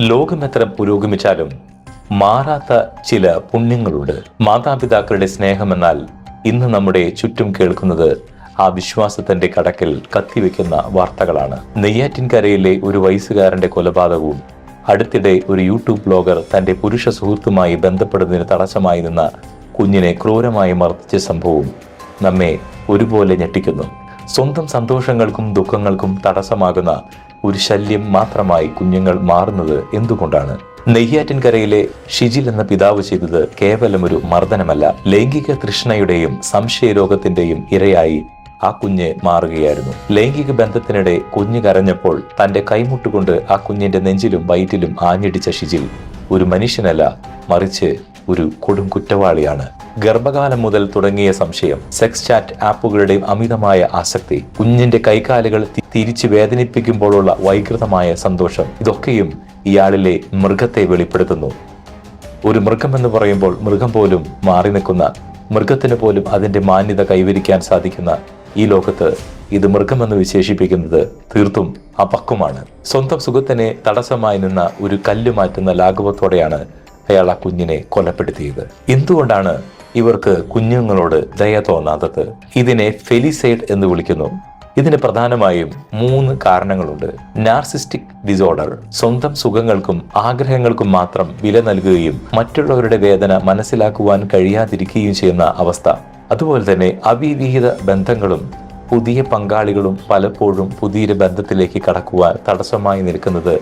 ലോകം എത്ര പുരോഗമിച്ചാലും മാറാത്ത ചില പുണ്യങ്ങളുണ്ട്. മാതാപിതാക്കളുടെ സ്നേഹമെന്നാൽ ഇന്ന് നമ്മുടെ ചുറ്റും കേൾക്കുന്നത് ആ വിശ്വാസത്തിന്റെ കടക്കിൽ കത്തിവെക്കുന്ന വാർത്തകളാണ്. നെയ്യാറ്റിൻകരയിലെ ഒരു വയസ്സുകാരന്റെ കൊലപാതകവും അടുത്തിടെ ഒരു യൂട്യൂബ് ബ്ലോഗർ തന്റെ പുരുഷ സുഹൃത്തുമായി ബന്ധപ്പെടുന്നതിന് തടസ്സമായി നിന്ന കുഞ്ഞിനെ ക്രൂരമായി മർദ്ദിച്ച സംഭവവും നമ്മെ ഒരുപോലെ ഞെട്ടിക്കുന്നു. സ്വന്തം സന്തോഷങ്ങൾക്കും ദുഃഖങ്ങൾക്കും തടസ്സമാകുന്ന ഒരു ശല്യം മാത്രമായി കുഞ്ഞുങ്ങൾ മാറുന്നത് എന്തുകൊണ്ടാണ്? നെയ്യാറ്റിൻകരയിലെ ഷിജിൽ എന്ന പിതാവ് ചെയ്തത് കേവലം ഒരു മർദ്ദനമല്ല. ലൈംഗിക തൃഷ്ണയുടെയും സംശയരോഗത്തിന്റെയും ഇരയായി ആ കുഞ്ഞ് മാറുകയായിരുന്നു. ലൈംഗിക ബന്ധത്തിനിടെ കുഞ്ഞ് കരഞ്ഞപ്പോൾ തന്റെ കൈമുട്ടുകൊണ്ട് ആ കുഞ്ഞിന്റെ നെഞ്ചിലും വയറ്റിലും ആഞ്ഞടിച്ച ഷിജിൽ ഒരു മനുഷ്യനല്ല മറിച്ച് ഒരു കൊടും കുറ്റവാളിയാണ്. ഗർഭകാലം മുതൽ തുടങ്ങിയ സംശയം. സെക്സ് ചാറ്റ് ആപ്പുകളുടെയും അമിതമായ ആസക്തി. കുഞ്ഞിന്റെ കൈകാലുകൾ തിരിച്ചു വേദനിപ്പിക്കുമ്പോഴുള്ള വൈകൃതമായ സന്തോഷം. ഇതൊക്കെയും ഇയാളിലെ മൃഗത്തെ വെളിപ്പെടുത്തുന്നു. ഒരു മൃഗം എന്ന് പറയുമ്പോൾ മൃഗം പോലും മാറി നിൽക്കുന്ന മൃഗത്തിന് പോലും അതിന്റെ മാന്യത കൈവരിക്കാൻ സാധിക്കുന്ന ഈ ലോകത്ത് ഇത് മൃഗമെന്ന് വിശേഷിപ്പിക്കുന്നത് തീർത്തും അപക്വമാണ്. സ്വന്തം സുഖത്തിനെ തടസ്സമായി നിന്ന ഒരു കല്ല് മാറ്റുന്ന ലാഘവത്തോടെയാണ് അയാൾ ആ കുഞ്ഞിനെ കൊലപ്പെടുത്തിയത്. എന്തുകൊണ്ടാണ് ഇവർക്ക് കുഞ്ഞുങ്ങളോട് ദയ തോന്നാത്തത്. ഇതിനെ ഫെലിസൈഡ് എന്ന് വിളിക്കുന്നു. ഇതിന് പ്രധാനമായും മൂന്ന് കാരണങ്ങളുണ്ട്. നാർസിസ്റ്റിക് ഡിസോർഡർ സ്വന്തം സുഖങ്ങൾക്കും ആഗ്രഹങ്ങൾക്കും മാത്രം വില നൽകുകയും മറ്റുള്ളവരുടെ വേദന മനസ്സിലാക്കുവാൻ കഴിയാതിരിക്കുകയും ചെയ്യുന്ന അവസ്ഥ. അതുപോലെ തന്നെ അവിവിഹിത ബന്ധങ്ങളും പുതിയ പങ്കാളികളും പലപ്പോഴും പുതിയൊരു ബന്ധത്തിലേക്ക് കടക്കുവാൻ തടസ്സമായി നിൽക്കുന്നത്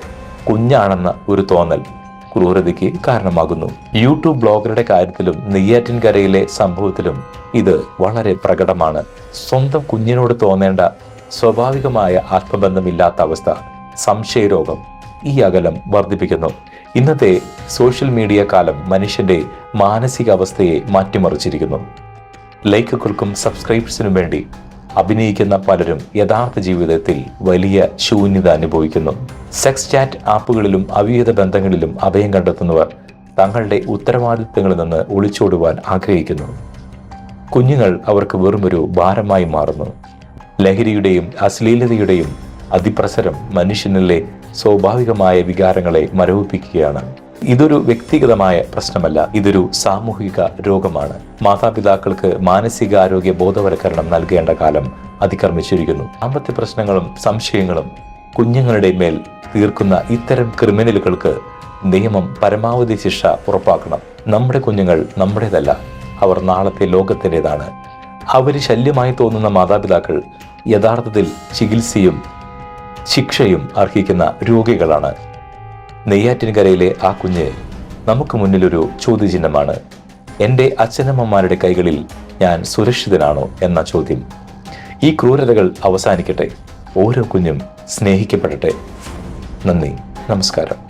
കുഞ്ഞാണെന്ന ഒരു തോന്നൽ. ക്രൂരതയ്ക്ക് കാരണമാകുന്നു. യൂട്യൂബ് ബ്ലോഗറുടെ കാര്യത്തിലും നെയ്യാറ്റിൻകരയിലെ സംഭവത്തിലും ഇത് വളരെ പ്രകടമാണ്. സ്വന്തം കുഞ്ഞിനോട് തോന്നേണ്ട സ്വാഭാവികമായ ആത്മബന്ധമില്ലാത്ത അവസ്ഥ സംശയരോഗം ഈ അകലം വർദ്ധിപ്പിക്കുന്നു. ഇന്നത്തെ സോഷ്യൽ മീഡിയ കാലം മനുഷ്യന്റെ മാനസികാവസ്ഥയെ മാറ്റിമറിച്ചിരിക്കുന്നു. ലൈക്കുകൾക്കും സബ്സ്ക്രൈബ്സിനും വേണ്ടി അഭിനയിക്കുന്ന പലരും യഥാർത്ഥ ജീവിതത്തിൽ വലിയ ശൂന്യത അനുഭവിക്കുന്നു. സെക്സ് ചാറ്റ് ആപ്പുകളിലും അവിഹിത ബന്ധങ്ങളിലും അഭയം കണ്ടെത്തുന്നവർ തങ്ങളുടെ ഉത്തരവാദിത്തങ്ങളിൽ നിന്ന് ഒളിച്ചോടുവാൻ ആഗ്രഹിക്കുന്നു. കുഞ്ഞുങ്ങൾ അവർക്ക് വെറുമൊരു ഭാരമായി മാറുന്നു. ലഹരിയുടെയും അശ്ലീലതയുടെയും അതിപ്രസരം മനുഷ്യനിലെ സ്വാഭാവികമായ വികാരങ്ങളെ മരവിപ്പിക്കുകയാണ്. ഇതൊരു വ്യക്തിഗതമായ പ്രശ്നമല്ല ഇതൊരു സാമൂഹിക രോഗമാണ്. മാതാപിതാക്കൾക്ക് മാനസികാരോഗ്യ ബോധവൽക്കരണം നൽകേണ്ട കാലം അതിക്രമിച്ചിരിക്കുന്നു. സാമ്പത്തിക പ്രശ്നങ്ങളും സംശയങ്ങളും കുഞ്ഞുങ്ങളുടെ മേൽ തീർക്കുന്ന ഇത്തരം ക്രിമിനലുകൾക്ക് നിയമം പരമാവധി ശിക്ഷ ഉറപ്പാക്കണം. നമ്മുടെ കുഞ്ഞുങ്ങൾ നമ്മുടേതല്ല അവർ നാളത്തെ ലോകത്തിന്റെതാണ്. അവർ ശല്യമായി തോന്നുന്ന മാതാപിതാക്കൾ യഥാർത്ഥത്തിൽ ചികിത്സയും ശിക്ഷയും അർഹിക്കുന്ന രോഗികളാണ്. നെയ്യാറ്റിൻകരയിലെ ആ കുഞ്ഞ് നമുക്ക് മുന്നിലൊരു ചോദ്യചിഹ്നമാണ്. എന്റെ അച്ഛനമ്മമാരുടെ കൈകളിൽ ഞാൻ സുരക്ഷിതനാണോ എന്ന ചോദ്യം. ഈ ക്രൂരതകൾ അവസാനിക്കട്ടെ. ഓരോ കുഞ്ഞും സ്നേഹിക്കപ്പെടട്ടെ. നന്ദി. നമസ്കാരം.